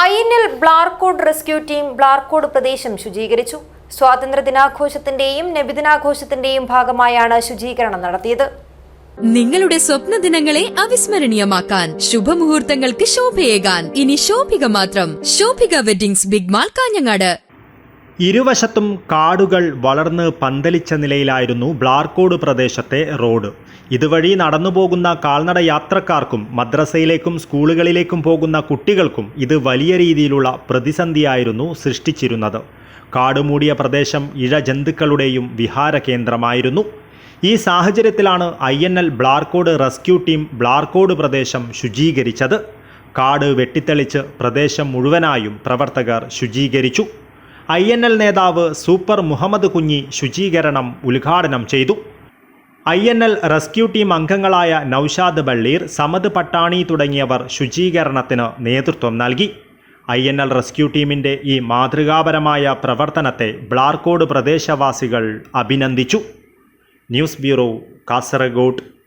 I N L rescue team ബ്ലാർക്കോഡ് പ്രദേശം ശുചീകരിച്ചു. സ്വാതന്ത്ര്യ ദിനാഘോഷത്തിന്റെയും നബിദിനാഘോഷത്തിന്റെയും ഭാഗമായാണ് ശുചീകരണം നടത്തിയത്. നിങ്ങളുടെ സ്വപ്ന ദിനങ്ങളെ അവിസ്മരണീയമാക്കാൻ ശുഭമുഹൂർത്തങ്ങൾക്ക് ശോഭയേകാൻ. ഇനി ശോഭിക മാത്രം. Shobhika weddings big mall Kanhangad. ഇരുവശത്തും കാടുകൾ വളർന്ന് പന്തലിച്ച നിലയിലായിരുന്നു ബ്ലാർക്കോട് പ്രദേശത്തെ റോഡ്. ഇതുവഴി നടന്നുപോകുന്ന കാൽനട യാത്രക്കാർക്കും മദ്രസയിലേക്കും സ്കൂളുകളിലേക്കും പോകുന്ന കുട്ടികൾക്കും ഇത് വലിയ രീതിയിലുള്ള പ്രതിസന്ധിയായിരുന്നു സൃഷ്ടിച്ചിരുന്നത്. കാടുമൂടിയ പ്രദേശം ഇഴജന്തുക്കളുടെയും വിഹാര കേന്ദ്രമായിരുന്നു. ഈ സാഹചര്യത്തിലാണ് I N L Blarkode rescue team Blarkode പ്രദേശം ശുചീകരിച്ചത്. കാട് വെട്ടിത്തെളിച്ച് പ്രദേശം മുഴുവനായും പ്രവർത്തകർ ശുചീകരിച്ചു. ഐ എൻ എൽ നേതാവ് സൂപ്പർ മുഹമ്മദ് കുഞ്ഞി ശുചീകരണം ഉദ്ഘാടനം ചെയ്തു. I N L rescue team അംഗങ്ങളായ നൌഷാദ് ബള്ളീർ സമദ് പട്ടാണി തുടങ്ങിയവർ ശുചീകരണത്തിന് നേതൃത്വം നൽകി. ഐ എൻ എൽ റെസ്ക്യൂ ടീമിന്റെ ഈ മാതൃകാപരമായ പ്രവർത്തനത്തെ ബ്ലാർക്കോട് പ്രദേശവാസികൾ അഭിനന്ദിച്ചു. News bureau Kasaragod.